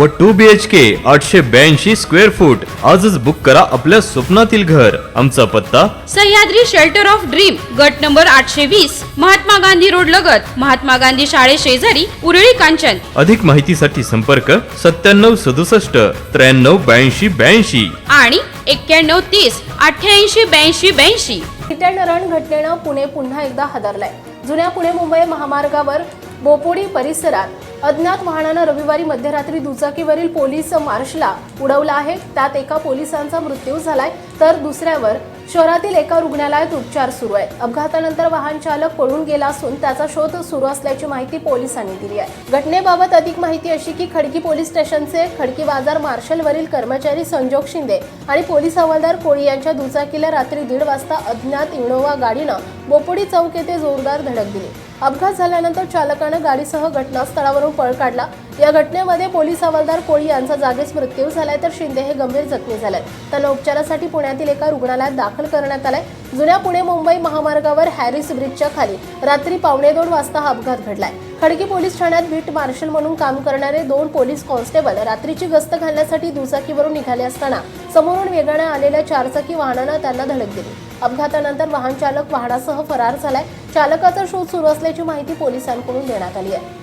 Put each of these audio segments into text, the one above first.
व to B H के आठशे ब्याऐंशी स्क्वेअर फूट आजच बुक करा आपल्या स्वप्नातील घर. आमचा पत्ता? सह्याद्री शेल्टर ऑफ ड्रीम गट नंबर आठशे वीस महात्मा गांधी रोड लगत. महात्मा गांधी शाळे शेजारी उरळी कांचन. अधिक माहितीसाठी संपर्क सत्त्याण्णव सदुसष्ट त्र्याण्णव ब्याऐंशी ब्याऐंशी. आणि एक्क्याण्णव तीस अठ्ठ्याऐंशी ब्याऐंशी ब्याऐंशी. रण घटनेनं पुणे पुन्हा एकदा हादरलाय. जुन्या पुणे मुंबई महामार्गावर बोपोडी परिसरात अज्ञात वाहनानं रविवारी मध्यरात्री दुचाकीवरील पोलीस मार्शला उडवला आहे. त्यात एका पोलिसांचा मृत्यू झालाय. तर दुसऱ्यावर शहरातील एका रुग्णालयात उपचार सुरू आहेत. अपघातानंतर वाहन चालक पळून गेला असून त्याचा शोध सुरू असल्याची माहिती पोलिसांनी दिली आहे. घटनेबाबत अधिक माहिती अशी की खडकी पोलीस स्टेशनचे खडकी बाजार मार्शलवरील कर्मचारी संजोग शिंदे आणि पोलीस हवालदार कोळी यांच्या दुचाकीला रात्री दीड वाजता अज्ञात इनोवा गाडीनं बोपोडी चौक येथे जोरदार धडक दिली. अपघात झाल्यानंतर चालकानं गाडीसह घटनास्थळावरून पळ काढला. या घटनेमध्ये पोलीस हवालदार कोळी यांचा जागीच मृत्यू झालाय तर शिंदे हे गंभीर जखमी झाले त्यांना उपचारासाठी पुण्यातील एका रुग्णालयात दाखल करण्यात आलाय. जुन्या पुणे मुंबई महामार्गावर हॅरिस ब्रिजच्या खाली रात्री पावणे दोन वाजता हा अपघात घडलाय. खडकी पोलीस ठाण्यात बीट मार्शल म्हणून काम करणारे दोन पोलीस कॉन्स्टेबल रात्रीची गस्त घालण्यासाठी दुचाकीवरून निघाले असताना समोरून वेगाने आलेल्या चारचाकी वाहनानं त्यांना धडक दिली. अपघातानंतर वाहन चालक वाहनासह फरार झालाय. चालकाचा शोध सुरू असल्याची माहिती पोलिसांकडून देण्यात आली आहे.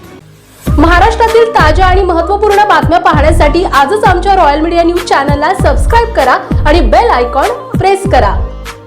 महाराष्ट्रातील ताज्या आणि महत्त्वपूर्ण बातम्या पाहण्यासाठी आजच आमच्या रॉयल मीडिया न्यूज चॅनलला सबस्क्राईब करा आणि बेल आयकॉन प्रेस करा.